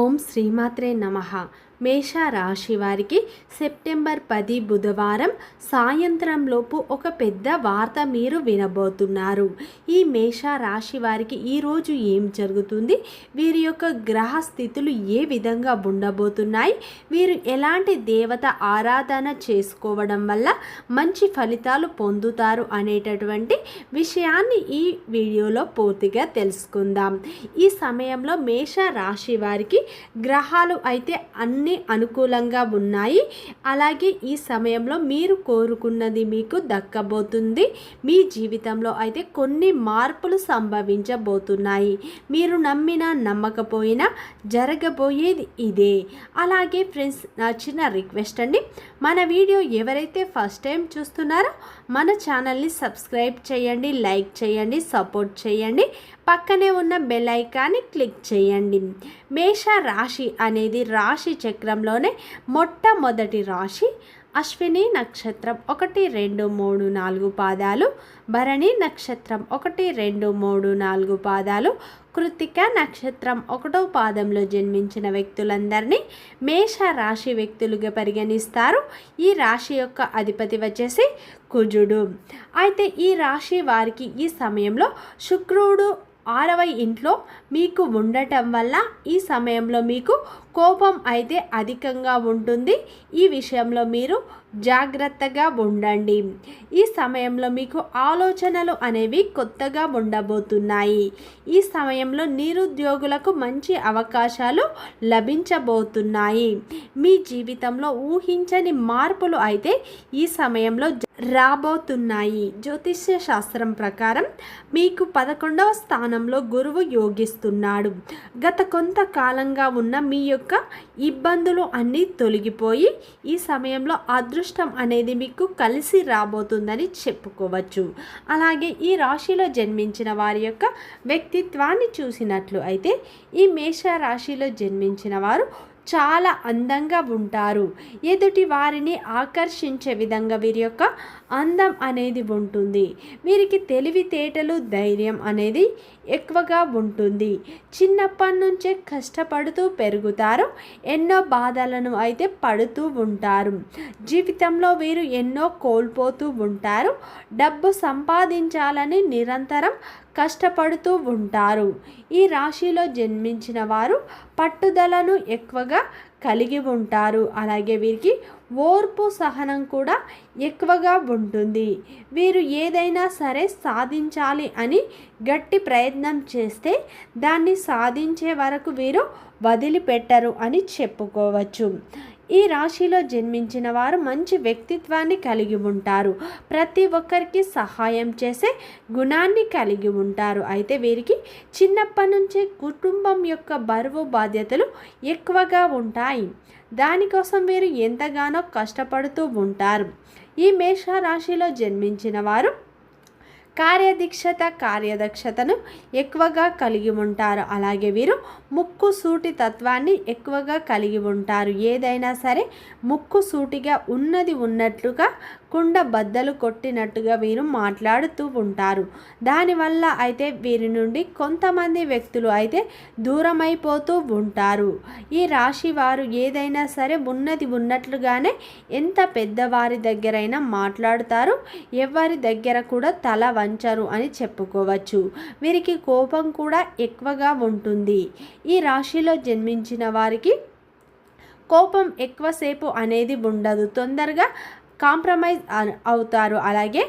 ఓం శ్రీమాత్రే నమ. మేషరాశి వారికి సెప్టెంబర్ పది బుధవారం సాయంత్రంలోపు ఒక పెద్ద వార్త మీరు వినబోతున్నారు. ఈ మేషరాశి వారికి ఈరోజు ఏం జరుగుతుంది? వీరి యొక్క గ్రహ స్థితులు ఏ విధంగా ఉండబోతున్నాయి? వీరు ఎలాంటి దేవత ఆరాధన చేసుకోవడం వల్ల మంచి ఫలితాలు పొందుతారు అనేటటువంటి విషయాన్ని ఈ వీడియోలో పూర్తిగా తెలుసుకుందాం. ఈ సమయంలో మేష రాశి వారికి గ్రహాలు అయితే అన్ని అనుకూలంగా ఉన్నాయి. అలాగే ఈ సమయంలో మీరు కోరుకున్నది మీకు దక్కబోతుంది. మీ జీవితంలో అయితే కొన్ని మార్పులు సంభవించబోతున్నాయి. మీరు నమ్మినా నమ్మకపోయినా జరగబోయేది ఇదే. అలాగే ఫ్రెండ్స్ నా చిన్న రిక్వెస్ట్ అండి. మన వీడియో ఎవరైతే ఫస్ట్ టైం చూస్తున్నారో మన ఛానల్ని సబ్స్క్రైబ్ చేయండి లైక్ చేయండి సపోర్ట్ చేయండి. పక్కనే ఉన్న బెల్ ఐకాన్ని క్లిక్ చేయండి. మేష రాశి అనేది రాశి చక్రంలోనే మొట్టమొదటి రాశి అశ్విని నక్షత్రం. ఒకటి రెండు మూడు నాలుగు పాదాలు భరణి నక్షత్రం. ఒకటి రెండు మూడు నాలుగు పాదాలు కృతిక నక్షత్రం. ఒకటో పాదంలో జన్మించిన వ్యక్తులందరినీ మేష రాశి వ్యక్తులుగా పరిగణిస్తారు. ఈ రాశి యొక్క అధిపతి వచ్చేసి కుజుడు. అయితే ఈ రాశి వారికి ఈ సమయంలో శుక్రుడు ఆరవ ఇంట్లో మీకు ఉండటం వల్ల ఈ సమయంలో మీకు కోపం అయితే అధికంగా ఉంటుంది. ఈ విషయంలో మీరు జాగ్రత్తగా ఉండండి. ఈ సమయంలో మీకు ఆలోచనలు అనేవి కొత్తగా ఉండబోతున్నాయి. ఈ సమయంలో నిరుద్యోగులకు మంచి అవకాశాలు లభించబోతున్నాయి. మీ జీవితంలో ఊహించని మార్పులు అయితే ఈ సమయంలో రాబోతున్నాయి. జ్యోతిష్య శాస్త్రం ప్రకారం మీకు పదకొండవ స్థానంలో గురువు యోగిస్తున్నాడు. గత కొంతకాలంగా ఉన్న మీ యొక్క ఇబ్బందులు అన్నీ తొలగిపోయి ఈ సమయంలో అదృష్టం అనేది మీకు కలిసి రాబోతుందని చెప్పుకోవచ్చు. అలాగే ఈ రాశిలో జన్మించిన వారి యొక్క వ్యక్తిత్వాన్ని చూసినట్లు అయితే ఈ మేష రాశిలో జన్మించిన వారు చాలా అందంగా ఉంటారు. ఎదుటి వారిని ఆకర్షించే విధంగా వీరి యొక్క అందం అనేది ఉంటుంది. వీరికి తెలివితేటలు ధైర్యం అనేది ఎక్కువగా ఉంటుంది. చిన్నప్పటి నుంచే కష్టపడుతూ పెరుగుతారు. ఎన్నో బాధలను అయితే పడుతూ ఉంటారు. జీవితంలో వీరు ఎన్నో కోల్పోతూ ఉంటారు. డబ్బు సంపాదించాలని నిరంతరం కష్టపడుతూ ఉంటారు. ఈ రాశిలో జన్మించిన వారు పట్టుదలను ఎక్కువగా కలిగి ఉంటారు. అలాగే వీరికి ఓర్పు సహనం కూడా ఎక్కువగా ఉంటుంది. వీరు ఏదైనా సరే సాధించాలి అని గట్టి ప్రయత్నం చేస్తే దాన్ని సాధించే వరకు వీరు వదిలిపెట్టరు అని చెప్పుకోవచ్చు. ఈ రాశిలో జన్మించిన వారు మంచి వ్యక్తిత్వాన్ని కలిగి ఉంటారు. ప్రతి ఒక్కరికి సహాయం చేసే గుణాన్ని కలిగి ఉంటారు. అయితే వీరికి చిన్నప్పటి నుంచే కుటుంబం యొక్క బరువు బాధ్యతలు ఎక్కువగా ఉంటాయి. దానికోసం వీరు ఎంతగానో కష్టపడుతూ ఉంటారు. ఈ మేష రాశిలో జన్మించిన వారు కార్యదీక్షత కార్యదక్షతను ఎక్కువగా కలిగి ఉంటారు. అలాగే వీరు ముక్కు సూటి తత్వాన్ని ఎక్కువగా కలిగి ఉంటారు. ఏదైనా సరే ముక్కు సూటిగా ఉన్నది ఉన్నట్లుగా కుండ బద్దలు కొట్టినట్టుగా వీరు మాట్లాడుతూ ఉంటారు. దానివల్ల అయితే వీరి నుండి కొంతమంది వ్యక్తులు అయితే దూరమైపోతూ ఉంటారు. ఈ రాశి వారు ఏదైనా సరే ఉన్నది ఉన్నట్లుగానే ఎంత పెద్దవారి దగ్గరైనా మాట్లాడుతారు. ఎవరి దగ్గర కూడా తల వంచరు అని చెప్పుకోవచ్చు. వీరికి కోపం కూడా ఎక్కువగా ఉంటుంది. ఈ రాశిలో జన్మించిన వారికి కోపం ఎక్కువసేపు అనేది ఉండదు. తొందరగా కాంప్రమైజ్ అవుతారు. అలాగే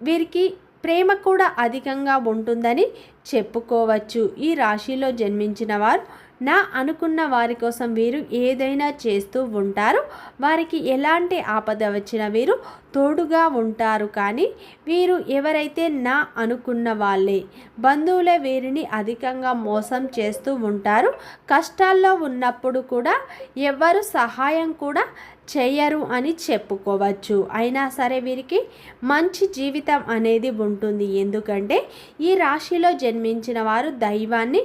వీరికి ప్రేమ కూడా అధికంగా ఉంటుందని చెప్పుకోవచ్చు. ఈ రాశిలో జన్మించిన వారు నా అనుకున్న వారి కోసం వీరు ఏదైనా చేస్తూ ఉంటారు. వారికి ఎలాంటి ఆపద వచ్చినా వీరు తోడుగా ఉంటారు. కానీ వీరు ఎవరైతే నా అనుకున్న వాళ్ళే బంధువులే వీరిని అధికంగా మోసం చేస్తూ ఉంటారు. కష్టాల్లో ఉన్నప్పుడు కూడా ఎవరు సహాయం కూడా చేయరు అని చెప్పుకోవచ్చు. అయినా సరే వీరికి మంచి జీవితం అనేది ఉంటుంది. ఎందుకంటే ఈ రాశిలో జన్మించిన వారు దైవాన్ని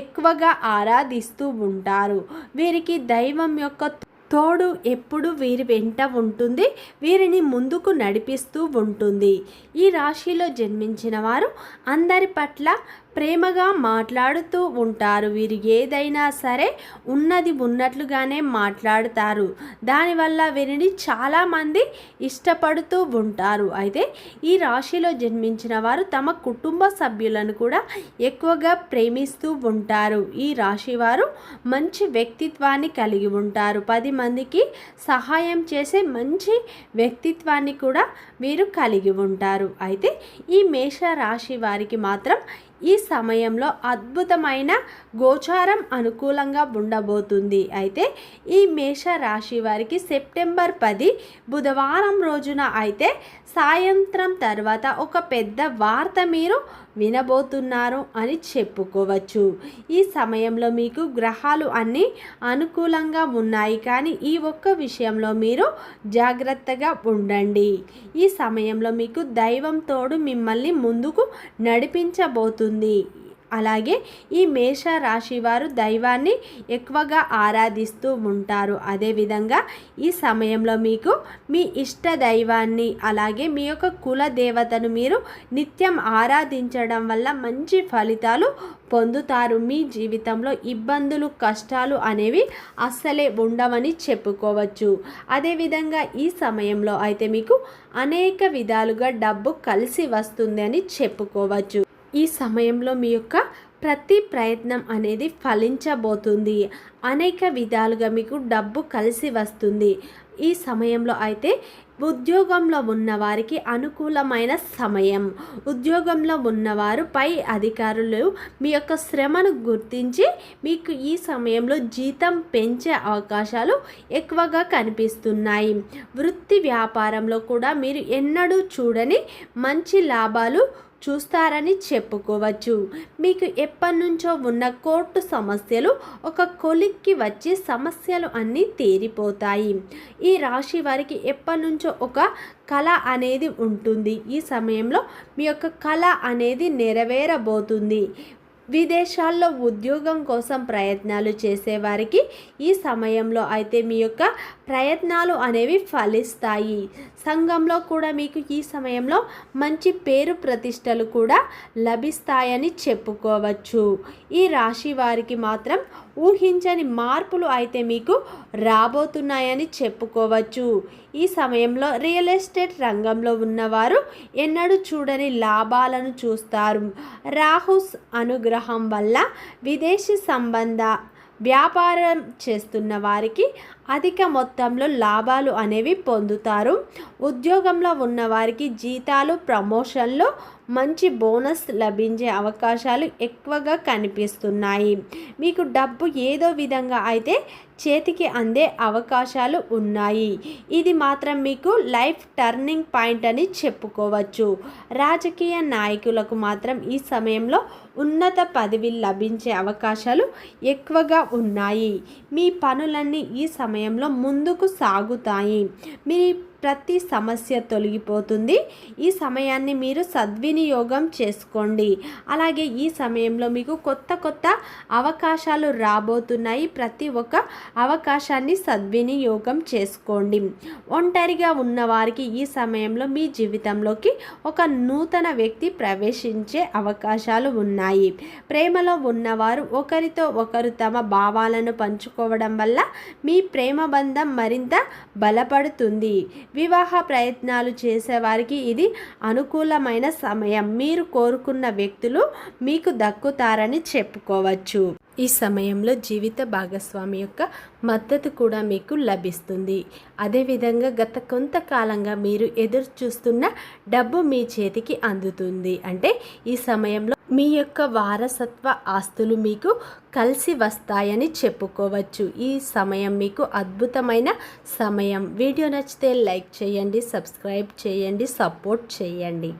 ఎక్కువగా ఆరాధిస్తూ ఉంటారు. వీరికి దైవం యొక్క తోడు ఎప్పుడు వీరి వెంట ఉంటుంది. వీరిని ముందుకు నడిపిస్తూ ఉంటుంది. ఈ రాశిలో జన్మించిన వారు అందరి పట్ల ప్రేమగా మాట్లాడుతూ ఉంటారు. వీరు ఏదైనా సరే ఉన్నది ఉన్నట్లుగానే మాట్లాడుతారు. దానివల్ల వీరిని చాలామంది ఇష్టపడుతూ ఉంటారు. అయితే ఈ రాశిలో జన్మించిన వారు తమ కుటుంబ సభ్యులను కూడా ఎక్కువగా ప్రేమిస్తూ ఉంటారు. ఈ రాశి వారు మంచి వ్యక్తిత్వాన్ని కలిగి ఉంటారు. పది మందికి సహాయం చేసే మంచి వ్యక్తిత్వాన్ని కూడా వీరు కలిగి ఉంటారు. అయితే ఈ మేష రాశి వారికి మాత్రం ఈ సమయంలో అద్భుతమైన గోచారం అనుకూలంగా ఉండబోతుంది. అయితే ఈ మేష రాశి వారికి సెప్టెంబర్ పది బుధవారం రోజున అయితే సాయంత్రం తర్వాత ఒక పెద్ద వార్త మీరు వినబోతున్నారు అని చెప్పుకోవచ్చు. ఈ సమయంలో మీకు గ్రహాలు అన్నీ అనుకూలంగా ఉన్నాయి. కానీ ఈ ఒక్క విషయంలో మీరు జాగ్రత్తగా ఉండండి. ఈ సమయంలో మీకు దైవం తోడు మిమ్మల్ని ముందుకు నడిపించబోతుంది. అలాగే ఈ మేష రాశి వారు దైవాన్ని ఎక్కువగా ఆరాధిస్తూ ఉంటారు. అదేవిధంగా ఈ సమయంలో మీకు మీ ఇష్ట దైవాన్ని అలాగే మీ యొక్క కుల దేవతను మీరు నిత్యం ఆరాధించడం వల్ల మంచి ఫలితాలు పొందుతారు. మీ జీవితంలో ఇబ్బందులు కష్టాలు అనేవి అస్సలే ఉండవని చెప్పుకోవచ్చు. అదేవిధంగా ఈ సమయంలో అయితే మీకు అనేక విధాలుగా డబ్బు కలిసి వస్తుంది అని చెప్పుకోవచ్చు. ఈ సమయంలో మీ యొక్క ప్రతి ప్రయత్నం అనేది ఫలించబోతుంది. అనేక విధాలుగా మీకు డబ్బు కలిసి వస్తుంది. ఈ సమయంలో అయితే ఉద్యోగంలో ఉన్నవారికి అనుకూలమైన సమయం. ఉద్యోగంలో ఉన్నవారు పై అధికారులు మీ యొక్క శ్రమను గుర్తించి మీకు ఈ సమయంలో జీతం పెంచే అవకాశాలు ఎక్కువగా కనిపిస్తున్నాయి. వృత్తి వ్యాపారంలో కూడా మీరు ఎన్నడూ చూడని మంచి లాభాలు చూస్తారని చెప్పుకోవచ్చు. మీకు ఎప్పటి నుంచో ఉన్న కోర్టు సమస్యలు ఒక కొలిక్కి వచ్చి సమస్యలు అన్నీ తీరిపోతాయి. ఈ రాశి వారికి ఎప్పటి నుంచో ఒక కళ అనేది ఉంటుంది. ఈ సమయంలో మీ యొక్క కళ అనేది నెరవేరబోతుంది. విదేశాల్లో ఉద్యోగం కోసం ప్రయత్నాలు చేసేవారికి ఈ సమయంలో అయితే మీ యొక్క ప్రయత్నాలు అనేవి ఫలిస్తాయి. సంఘంలో కూడా మీకు ఈ సమయంలో మంచి పేరు ప్రతిష్టలు కూడా లభిస్తాయని చెప్పుకోవచ్చు. ఈ రాశి వారికి మాత్రం ఊహించని మార్పులు అయితే మీకు రాబోతున్నాయని చెప్పుకోవచ్చు. ఈ సమయంలో రియల్ ఎస్టేట్ రంగంలో ఉన్నవారు ఎన్నడూ చూడని లాభాలను చూస్తారు. రాహుస్ అనుగ్రహం వల్ల విదేశీ సంబంధ వ్యాపారం చేస్తున్న వారికి అధిక మొత్తంలో లాభాలు అనేవి పొందుతారు. ఉద్యోగంలో ఉన్నవారికి జీతాలు ప్రమోషన్లు మంచి బోనస్ లభించే అవకాశాలు ఎక్కువగా కనిపిస్తున్నాయి. మీకు డబ్బు ఏదో విధంగా అయితే చేతికి అందే అవకాశాలు ఉన్నాయి. ఇది మాత్రం మీకు లైఫ్ టర్నింగ్ పాయింట్ అని చెప్పుకోవచ్చు. రాజకీయ నాయకులకు మాత్రం ఈ సమయంలో ఉన్నత పదవి లభించే అవకాశాలు ఎక్కువగా ఉన్నాయి. మీ పనులన్నీ ఈ సమయంలో ముందుకు సాగుతాయి. మీ ప్రతి సమస్య తొలగిపోతుంది. ఈ సమయాన్ని మీరు సద్వినియోగం చేసుకోండి. అలాగే ఈ సమయంలో మీకు కొత్త కొత్త అవకాశాలు రాబోతున్నాయి. ప్రతి ఒక్క అవకాశాన్ని సద్వినియోగం చేసుకోండి. ఒంటరిగా ఉన్నవారికి ఈ సమయంలో మీ జీవితంలోకి ఒక నూతన వ్యక్తి ప్రవేశించే అవకాశాలు ఉన్నాయి. ప్రేమలో ఉన్నవారు ఒకరితో ఒకరు తమ భావాలను పంచుకోవడం వల్ల మీ ప్రేమ బంధం మరింత బలపడుతుంది. వివాహ ప్రయత్నాలు చేసేవారికి ఇది అనుకూలమైన సమయం. మీరు కోరుకున్న వ్యక్తులు మీకు దక్కుతారని చెప్పుకోవచ్చు. ఈ సమయంలో జీవిత భాగస్వామి యొక్క మద్దతు కూడా మీకు లభిస్తుంది. అదేవిధంగా గత కొంతకాలంగా మీరు ఎదురు చూస్తున్న డబ్బు మీ చేతికి అందుతుంది. అంటే ఈ సమయంలో మీ యొక్క వారసత్వ ఆస్తులు మీకు కలిసి వస్తాయని చెప్పుకోవచ్చు. ఈ సమయం మీకు అద్భుతమైన సమయం. వీడియో నచ్చితే లైక్ చేయండి సబ్స్క్రైబ్ చేయండి సపోర్ట్ చేయండి.